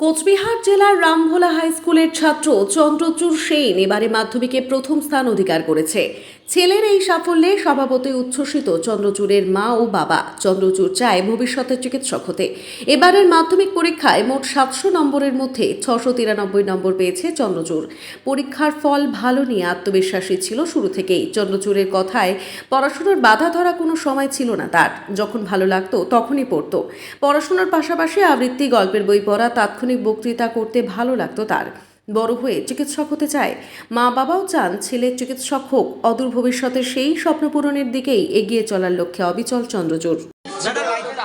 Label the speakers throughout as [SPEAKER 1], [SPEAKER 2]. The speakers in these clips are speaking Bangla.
[SPEAKER 1] কোচবিহার জেলার রামভোলা হাই স্কুলের ছাত্র চন্দ্রচূড় সেন এবারে মাধ্যমিকে প্রথম স্থান অধিকার করেছে। ছেলের এই সাফল্যে স্বভাবতই উচ্ছ্বসিত চন্দ্রচূড়ের মা ও বাবা। চন্দ্রচূড় চায় ভবিষ্যতে চিকিৎসক হতে। এবারের মাধ্যমিক পরীক্ষায় মোট সাতশো নম্বরের মধ্যে ছশো তিরানব্বই নম্বর পেয়েছে চন্দ্রচূড়। পরীক্ষার ফল ভালো নিয়ে আত্মবিশ্বাসী ছিল শুরু থেকেই। চন্দ্রচূড়ের কথায় পড়াশোনার বাধা ধরা কোনো সময় ছিল না তার। যখন ভালো লাগতো তখনই পড়ত। পড়াশোনার পাশাপাশি আবৃত্তি গল্পের বই পড়া, তাৎক্ষণিক বক্তৃতা করতে ভালো লাগতো তার। বড় হয়ে চিকিৎসক হতে চায়। মা বাবাও চান ছেলে চিকিৎসক হোক, অদূর ভবিষ্যতে সেই স্বপ্ন পূরণের দিকেই এগিয়ে চলার লক্ষ্যে অবিচল চন্দ্রচূড়।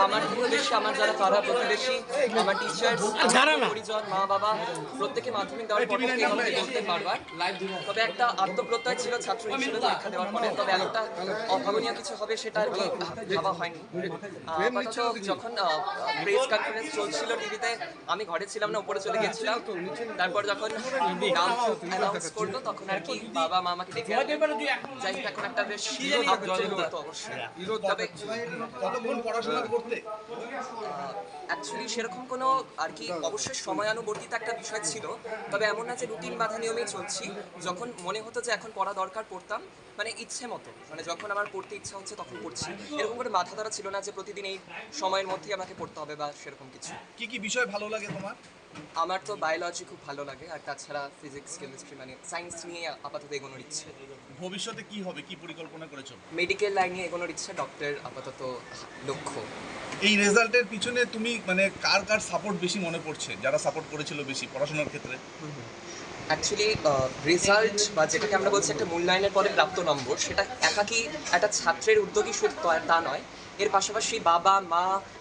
[SPEAKER 2] আমার বেশি আমার যারা পাড়া প্রতিবেশী আমার টিচার পরিজন মা বাবা প্রত্যেকে মাধ্যমিক দেওয়ার পর থেকে আমাকে বলতে বারবার তবে একটা আত্মপ্রত্যয় ছিল ছাত্র হিসেবে পরীক্ষা দেওয়ার পরে তবে একটা অভাবনীয় কিছু হবে সেটা আর কি ভাবা হয়নি। আপাতত যখন প্রেস কনফারেন্স চলছিল টিভিতে আমি ঘরে ছিলাম না উপরে চলে গেছিলাম। তারপর যখন নাম অ্যানাউন্স করল তখন আর কি বাবা মা আমাকে ডেকে যাই হোক এখন একটা বেশ অবশ্যই। তবে
[SPEAKER 3] কতক্ষণ পড়াশোনা
[SPEAKER 2] অ্যাকচুয়ালি সেরকম কোনো আর কি অবশ্যই সময়ানুবর্তিত একটা বিষয় ছিল তবে এমন না যে রুটিন বাধা নিয়মেই চলছি। যখন মনে হতো যে এখন পড়া দরকার পড়তাম মানে ইচ্ছে মতো। মানে যখন আমার পড়তে ইচ্ছা হচ্ছে তখন পড়ছি। এরকম করে মাথা ধরা ছিল না যে প্রতিদিন এই সময়ের মধ্যেই আমাকে পড়তে হবে বা সেরকম কিছু।
[SPEAKER 3] কি কি বিষয় ভালো লাগে তোমার?
[SPEAKER 2] আমার তো বায়োলজি খুব ভালো লাগে আর তাছাড়া ফিজিক্স কেমিস্ট্রি মানে সায়েন্স নিয়ে আপাতত এগোনোর ইচ্ছে।
[SPEAKER 3] ভবিষ্যতে কি হবে? কি পরিকল্পনা করেছ?
[SPEAKER 2] মেডিকেল লাইনে এগোনোর ইচ্ছে ডক্টর আপাতত লক্ষ্য।
[SPEAKER 3] এই রেজাল্টের পিছনে তুমি মানে কার কার সাপোর্ট বেশি মনে পড়ছে? যারা সাপোর্ট করেছিল বেশি পড়াশোনার ক্ষেত্রে?
[SPEAKER 2] অ্যাকচুয়ালি রেজাল্ট বা যেটাকে আমরা বলছি একটা মূল্যায়নের পরে প্রাপ্ত নম্বর সেটা একাকি একটা ছাত্রের উদ্যোগী শুধু তা- তা নয়। এর পাশাপাশি বাবা মা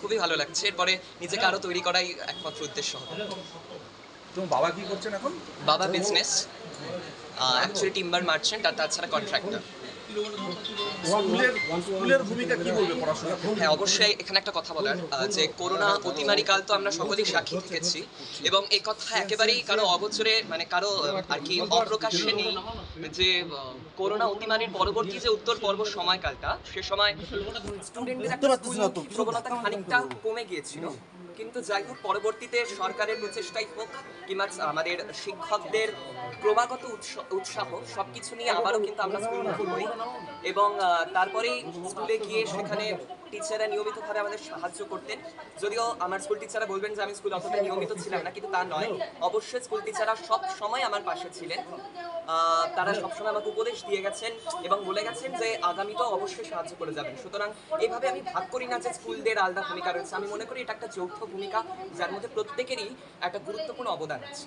[SPEAKER 2] খুবই ভালো লাগছে। এরপরে নিজেকে আরও তৈরি করাই একমাত্র উদ্দেশ্য হবে।
[SPEAKER 3] তোমার বাবা কি করছেন এখন?
[SPEAKER 2] বাবা বিজনেস অ্যাকচুয়ালি টিম্বার মার্চেন্ট আর তাছাড়া কন্ট্রাক্টর
[SPEAKER 3] স্কুলের স্কুলের ভূমিকা কি বলবে পড়াশোনা?
[SPEAKER 2] হ্যাঁ অবশ্যই এখানে একটা কথা বলার যে করোনা অতিমারি কাল তো আমরা সকলেই সাক্ষী থেকেছি এবং এই কথা একেবারেই কারও অগোচরে মানে কারও আর কি অপ্রকাশ্যে নেই যে করোনা অতিমারির পরবর্তী যে উত্তর পর্ব সময়কালটা সে সময় স্টুডেন্টদের একটা প্রবণতা খানিকটা কমে গিয়েছিল। কিন্তু যাই হোক, পরবর্তীতে সরকারের প্রচেষ্টাই হোক কিংবা আমাদের শিক্ষকদের ক্রমাগত উৎস- উৎসাহ, সবকিছু নিয়ে আবারও কিন্তু আমরা স্কুল এবং তারপরেই স্কুলে গিয়ে সেখানে টিচাররা নিয়মিতভাবে আমাদের সাহায্য করতেন। যদিও আমার স্কুল টিচাররা বলবেন যে আমি স্কুল অতটা নিয়মিত ছিলাম না, কিন্তু তা নয়। অবশ্যই স্কুল টিচাররা সব সময় আমার পাশে ছিলেন। তারা সবসময় আমাকে উপদেশ দিয়ে গেছেন এবং বলে গেছেন যে আগামীতেও অবশ্যই সাহায্য করে যাবেন। সুতরাং এইভাবে আমি ভাগ করি না যে স্কুলদের আলাদা ভূমিকা রয়েছে। আমি মনে করি এটা একটা যৌথ ভূমিকা, যার মধ্যে প্রত্যেকেরই একটা গুরুত্বপূর্ণ অবদান আছে।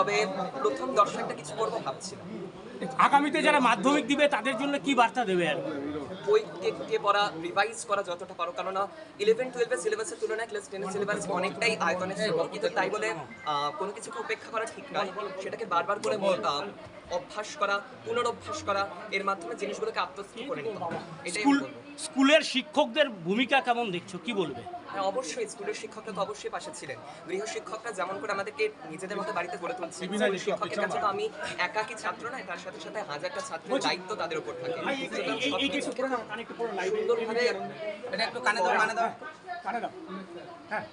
[SPEAKER 2] তবে প্রথম দর্শকটা কিছু করব ভাবছিলাম।
[SPEAKER 4] আগামীতে যারা মাধ্যমিক দিবে তাদের জন্য কি বার্তা দেবে আর?
[SPEAKER 2] বইকে পড়া রিভাইজ করা যতটা পারো কেননা ইলেভেন টুয়েলভের সিলেবাসের তুলনায় ক্লাস টেনের সিলেবাস অনেকটাই আয়তনে ছিল। কিন্তু তাই বলে আহ, কোনো কিছুকে উপেক্ষা করা ঠিক নয়। সেটাকে বারবার করে অভ্যাস করা পুনরভ্যাস করা এর মাধ্যমে জিনিসগুলোকে আত্মস্থ করে নিতে হবে। এটাই
[SPEAKER 4] স্কুলের শিক্ষকদের ভূমিকা কেমন দেখছ? কি বলবে?
[SPEAKER 2] হ্যাঁ অবশ্যই স্কুলের শিক্ষকরা তো অবশ্যই পাশে ছিলেন। গৃহ শিক্ষকরা যেমন করে আমাদেরকে নিজেদের মতো বাড়িতে গড়ে তুলছে শিক্ষকের কাছে তো আমি একাকি ছাত্র নয় তার সাথে সাথে হাজারটা ছাত্রের দায়িত্ব তাদের উপর থাকে। সুন্দরভাবে
[SPEAKER 5] এটা একটু কানে দাও কানে দাও। কানে দাও। হ্যাঁ।